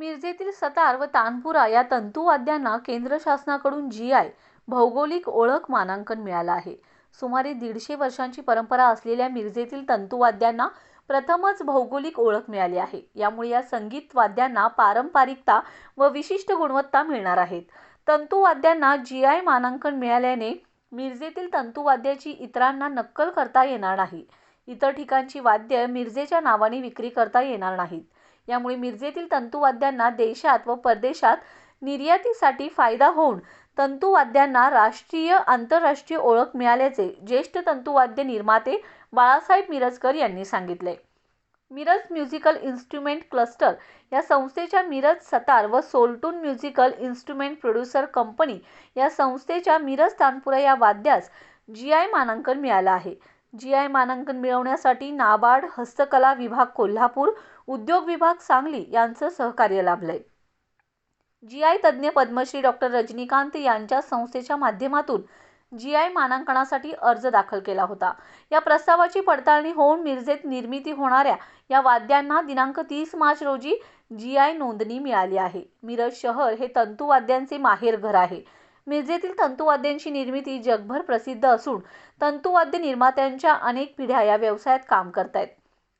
मिरजेतील सतार व तानपुरा या तंतुवाद्यांना केंद्र शासनाकडून जी आय भौगोलिक ओळख मानांकन मिळालं आहे. सुमारे दीडशे वर्षांची परंपरा असलेल्या मिरजेतील तंतुवाद्यांना प्रथमच भौगोलिक ओळख मिळाली आहे. यामुळे या संगीत वाद्यांना पारंपरिकता व विशिष्ट गुणवत्ता मिळणार आहेत. तंतुवाद्यांना जी आय मानांकन मिळाल्याने मिरजेतील तंतुवाद्याची इतरांना नक्कल करता येणार नाही. इतर ठिकाणची वाद्य मिरजेच्या नावाने विक्री करता येणार नाहीत. यामुळे मिरजेतील तंतुवाद्यांना देशात व परदेशात निर्यातीसाठी फायदा होऊन तंतुवाद्यांना राष्ट्रीय आंतरराष्ट्रीय ओळख मिळाल्याचे ज्येष्ठ तंतुवाद्य निर्माते बाळासाहेब मिरजकर यांनी सांगितले. मिरज म्युझिकल इन्स्ट्रुमेंट क्लस्टर या संस्थेच्या मिरज सतार व सोलटून म्युझिकल इन्स्ट्रुमेंट प्रोड्युसर कंपनी या संस्थेच्या मिरज तानपुरा या वाद्यास जी आय मानांकन मिळालं आहे. जी आय मानांकन मिळवण्यासाठी नाबार्ड हस्तकला विभाग कोल्हापूर उद्योग विभाग सांगली यांचं सहकार्य लाभलंय. जी आय तज्ज्ञ पद्मश्री डॉक्टर रजनीकांत यांच्या संस्थेच्या माध्यमातून जी आय मानांकनासाठी अर्ज दाखल केला होता. या प्रस्तावाची पडताळणी होऊन मिरजेत निर्मिती होणाऱ्या या वाद्यांना दिनांक तीस मार्च रोजी जी आय नोंदणी मिळाली आहे. मिरज शहर हे तंतुवाद्यांचे माहेरघर आहे. मिरजेतील तंतुवाद्यांची निर्मिती जगभर प्रसिद्ध असून तंतुवाद्य निर्मात्यांच्या अनेक पिढ्या या व्यवसायात काम करतायत.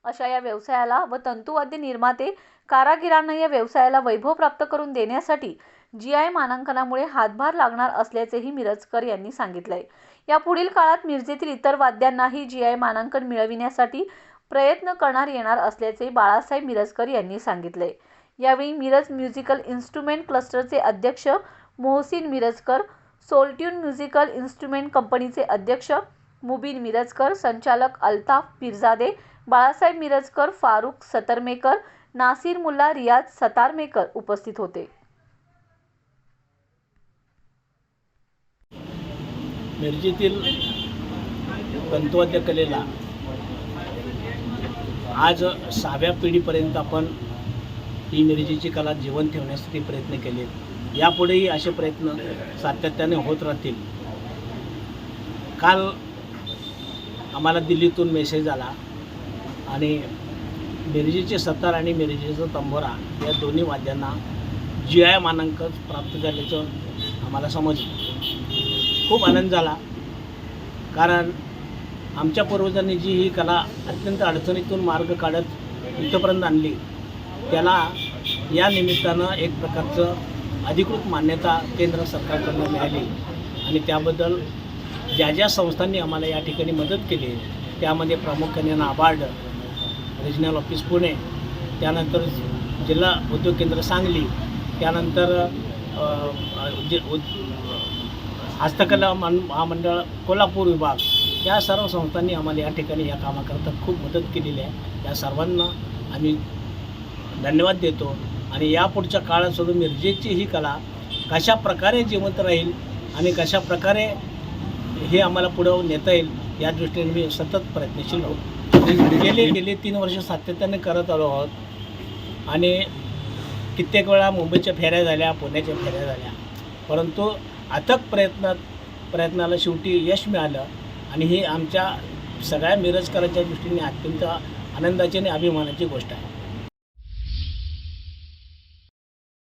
अशा या व्यवसायाला व तंतुवाद्य निर्माते कारागिरांना या व्यवसायाला वैभव प्राप्त करून देण्यासाठी जी आय मानांकनामुळे हातभार लागणार असल्याचेही मिरजकर यांनी सांगितलंय. या पुढील काळात मिरजेतील इतर वाद्यांनाही जी आय मानांकन मिळविण्यासाठी प्रयत्न करणार येणार असल्याचे बाळासाहेब मिरजकर यांनी सांगितले यावेळी मिरज म्युझिकल इन्स्ट्रुमेंट क्लस्टरचे अध्यक्ष Mohsin Mirajkar Soultune musical instrument कंपनीचे अध्यक्ष मुबीन मिरजकर संचालक अल्ताफ पिरजादे बाळासाहेब मिरजकर फारुख सतरमेकर नासिर मुल्ला रियाज सतारमेकर उपस्थित होते. मिरजेतील तंतुवाद्य कलेला आज सहाव्या पिढीपर्यंत आपण ही मिरजेची कला जिवंत ठेवण्यासाठी प्रयत्न केले यापुढेही असे प्रयत्न सातत्याने होत राहतील. काल आम्हाला दिल्लीतून मेसेज आला आणि मिरजेचे सतार आणि मिरजेचा तंबोरा या दोन्ही वाद्यांना जी आय मानांकन प्राप्त झाल्याचं आम्हाला समजलं. खूप आनंद झाला. कारण आमच्या पूर्वजांनी जी ही कला अत्यंत अडचणीतून मार्ग काढत इथंपर्यंत आणली त्याला या निमित्तानं एक प्रकारचं अधिकृत मान्यता केंद्र सरकारकडून मिळाली आणि त्याबद्दल ज्या ज्या संस्थांनी आम्हाला या ठिकाणी मदत केली त्यामध्ये प्रामुख्याने नाबार्ड रिजनल ऑफिस पुणे त्यानंतर जिल्हा उद्योग केंद्र सांगली त्यानंतर जे उद- हस्तकला मान महामंडळ कोल्हापूर विभाग या सर्व संस्थांनी आम्हाला या ठिकाणी या कामाकरता खूप मदत केलेली आहे. या सर्वांना आम्ही धन्यवाद देतो. आणि यापुढच्या काळातसुद्धा मिरजेची ही कला कशा प्रकारे जिवंत राहील आणि कशा प्रकारे हे आम्हाला पुढं नेता येईल या दृष्टीने मी सतत प्रयत्नशील आहोत गेले गेले तीन वर्ष सातत्याने करत आलो आहोत. आणि कित्येक वेळा मुंबईच्या फेऱ्या झाल्या पुण्याच्या फेऱ्या झाल्या. परंतु अथक प्रयत्नात प्रयत्नाला शेवटी यश मिळालं आणि ही आमच्या सगळ्या मिरजकरांच्या दृष्टीने अत्यंत आनंदाची आणि अभिमानाची गोष्ट आहे.